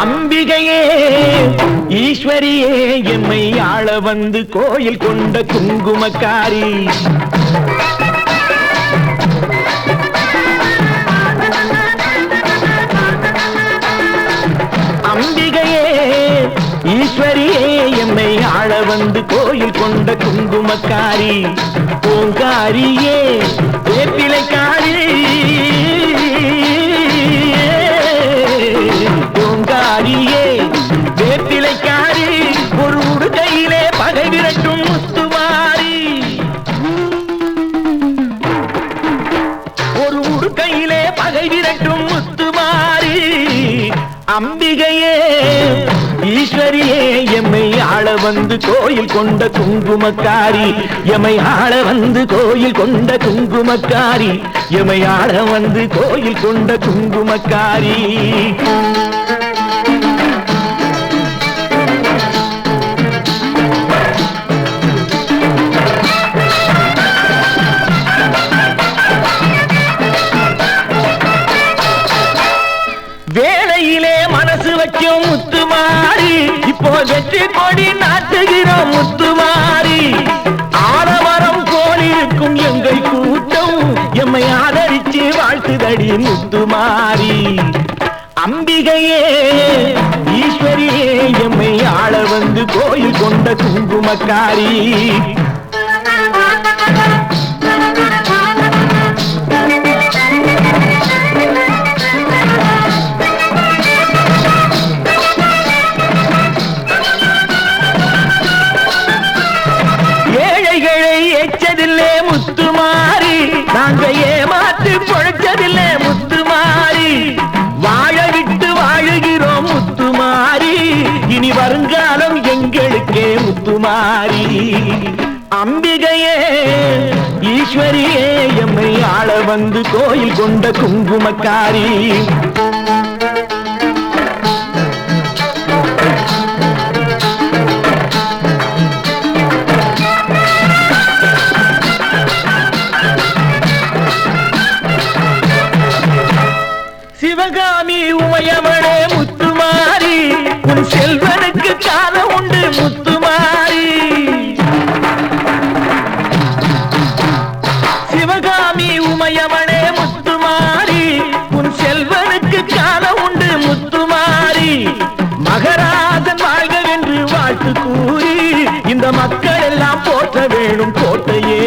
அம்பிகையே ஈஸ்வரியே எம்மை ஆள வந்து கோயில் கொண்ட குங்குமக்காரி. அம்பிகையே ஈஸ்வரியே எம்மை ஆள வந்து கோயில் கொண்ட குங்குமக்காரி. பூங்காரியே உடுக்கையிலே விரட்டும் முத்துமாரி ஒரு உடுக்கையிலே பகை விரட்டும் முத்துமாரி அம்பிகையே ஈஸ்வரியே எம்மை ஆள வந்து கோயில் கொண்ட குங்குமக்காரி. எமை ஆள வந்து கோயில் கொண்ட குங்குமக்காரி. எமை ஆள வந்து கோயில் கொண்ட குங்குமக்காரி. வெற்றி கொடி நாட்டுகிறோம் முத்துமாரி. ஆடவரம் போல் எங்கள் கூட்டம். எம்மை ஆதரிச்சு வாழ்த்துதடி முத்துமாரி. அம்பிகையே ஈஸ்வரியே எம்மை ஆள வந்து கோயில் கொண்ட குங்குமக்காரி. முத்து மாறி. நாங்க ஏமாத்து முத்து மாறி. வாழ விட்டு வாழுகிறோம் முத்து மாறி. இனி வருங்காலம் எங்களுக்கே முத்து மாறி. அம்பிகையே ஈஸ்வரியே எம்மை ஆள வந்து கோயில் கொண்ட குங்குமக்காரி. முத்துமாரி உன் செல்வனுக்கு காலம் உண்டு முத்துமாரி சிவகாமி உமையவனே முத்துமாரி உன் செல்வனுக்கு காலம் உண்டு முத்துமாரி மகராஜன் வாழ்க வாழ்கவென்று வாழ்த்து கூறி இந்த மக்கள் எல்லாம் போற்ற வேணும் கோட்டையே.